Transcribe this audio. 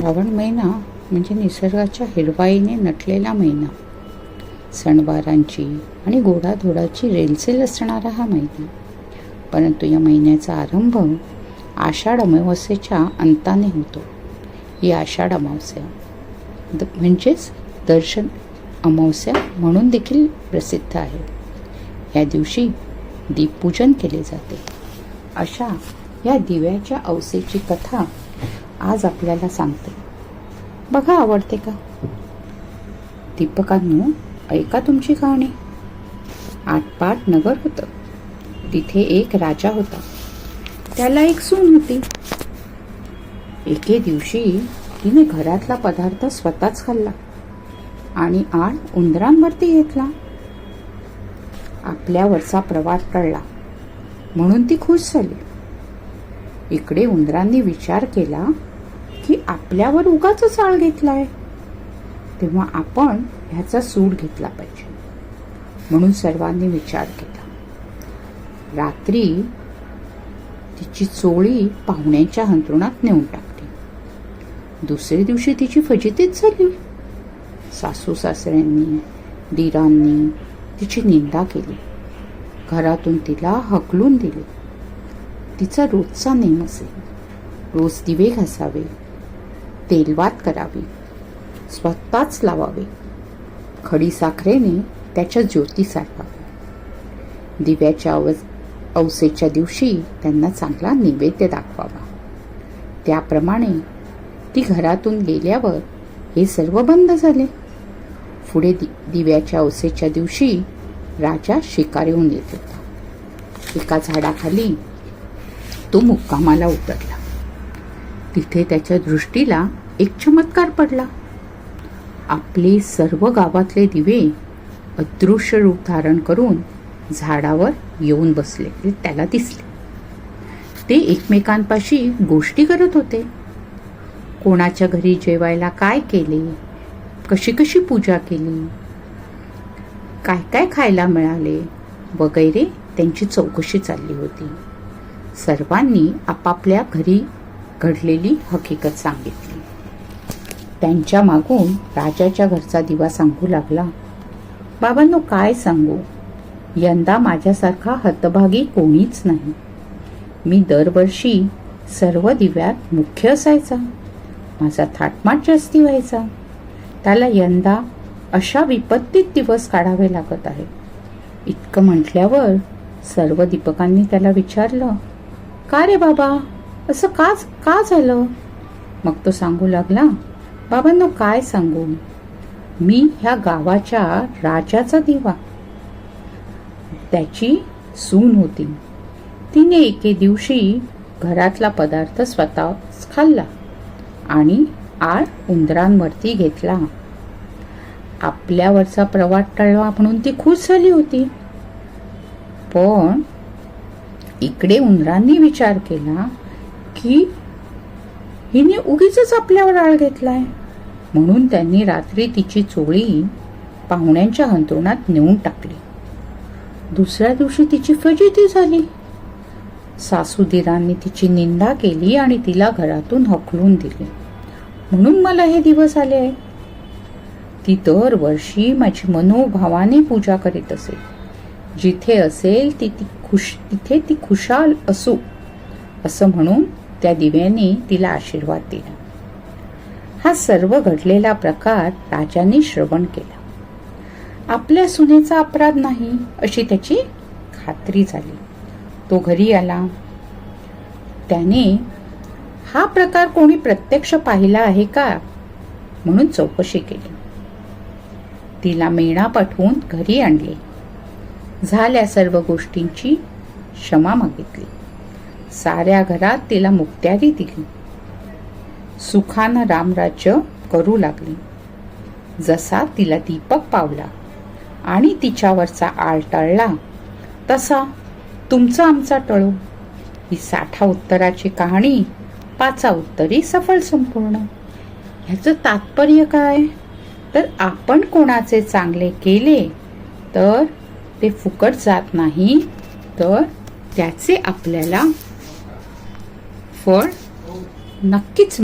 श्रावण महिना म्हणजे निसर्गाच्या हिरवाईने नटलेला महिना. सणवारांची आणि गोडाधोडाची रेलचेल असणारा हा महिना. परंतु या महिन्याचा आरंभ आषाढ अमावस्येच्या अंताने होतो. ही आषाढ अमावस्या द म्हणजेच दर्शन अमावस्या म्हणून देखील प्रसिद्ध आहे. या दिवशी दीपपूजन केले जाते. अशा या दिव्याच्या अवसेची कथा आज आपल्याला सांगते. बघा आवडते का? दीपकांनो ऐका तुमची कहाणी आटपाट नगर होतं. तिथे एक राजा होता. त्याला एक सून होती. एके दिवशी तिने घरातला पदार्थ स्वतःच खाल्ला आणि आड उंदरांवरती घेतला. आपल्यावरचा प्रवास कळला म्हणून ती खुश झाली. इकडे उंदरांनी विचार केला की आपल्यावर उगाच चाळ घेतलाय. तेव्हा आपण ह्याचा सूड घेतला पाहिजे. म्हणून सर्वांनी विचार केला. रात्री तिची चोळी पाहुण्यांच्या अंतरुणात नेऊन टाकली. दुसऱ्या दिवशी तिची फजितीच झाली. सासू सासऱ्यांनी दिरांनी तिची निंदा केली. घरातून तिला हकलून दिले. तिचा रोजचा नेम असेल. रोज दिवे घासावे तेलवात करावी. स्वतःच लावावे. खडी साखरेने त्याच्या ज्योती साठवावे दिव्याच्या अव अवसेच्या दिवशी त्यांना चांगला नैवेद्य दाखवावा. त्याप्रमाणे ती घरातून गेल्यावर हे सर्व बंद झाले. पुढे दि दिव्याच्या अवसेच्या दिवशी राजा शिकारीहून येत होता. एका झाडाखाली तो मुक्कामाला उतरला. तिथे त्याच्या दृष्टीला एक चमत्कार पडला. आपले सर्व गावातले दिवे अदृश्य रूप धारण करून झाडावर येऊन बसले. ते त्याला दिसले. ते एकमेकांपाशी गोष्टी करत होते. कोणाच्या घरी जेवायला काय केले? कशी कशी पूजा केली? काय काय खायला मिळाले? वगैरे त्यांची चौकशी चालली होती. सर्वांनी आपापल्या घरी घडलेली हकीकत सांगितली. त्यांच्या मागून राजाच्या घरचा दिवा सांगू लागला. बाबांनो काय सांगू? यंदा माझ्यासारखा हतभागी कोणीच नाही. मी दरवर्षी सर्व दिव्यात मुख्य असायचा. माझा थाटमाट जास्ती व्हायचा. त्याला यंदा अशा विपत्तीत दिवस काढावे लागत आहे इतकं म्हटल्यावर सर्व दीपकांनी त्याला विचारलं का रे बाबा? असं का का झालं? मग तो सांगू लागला बाबांनो काय सांगू? मी ह्या गावाच्या राजाचा दिवा. त्याची सून होती. तिने एके दिवशी घरातला पदार्थ स्वतःच खाल्ला आणि आळ उंदरांवरती घेतला. आपल्यावरचा प्रवाद टळला म्हणून ती खुश झाली होती. पण इकडे उंदरांनी विचार केला की हिने उगीच आपल्यावर आळ घेतलाय. म्हणून त्यांनी रात्री तिची चोळी पाहुण्यांच्या अंतरुणात नेऊन टाकली. दुसऱ्या दिवशी तिची फजिती झाली. सासूदिरांनी तिची निंदा केली आणि तिला घरातून हकलून दिले. म्हणून मला हे दिवस आले आहे. ती दरवर्षी माझी मनोभावाने पूजा करीत असेल जिथे असेल ती ती खुश तिथे ती खुशाल असो असं म्हणून त्या दिव्यांनी तिला आशीर्वाद दिला. हा सर्व घडलेला प्रकार राजाने श्रवण केला. आपल्या सुनेचा अपराध नाही अशी त्याची खात्री झाली. तो घरी आला. त्याने हा प्रकार कोणी प्रत्यक्ष पाहिला आहे का? म्हणून चौकशी केली. तिला मेणा पाठवून घरी आणले. झाल्या सर्व गोष्टींची क्षमा मागितली. साऱ्या घरात तिला मुक्त्यारी दिली सुखानं रामराज्य करू लागली. जसा तिला दीपक पावला आणि तिच्यावरचा आळ टळला तसा तुमचा आमचा टळो. ही साठा उत्तराची कहाणी पाचा उत्तरी सफल संपूर्ण. ह्याचं तात्पर्य काय? तर आपण कोणाचे चांगले केले तर ते फुकट जात नाही तर त्याचे आपल्याला फळ नक्कीच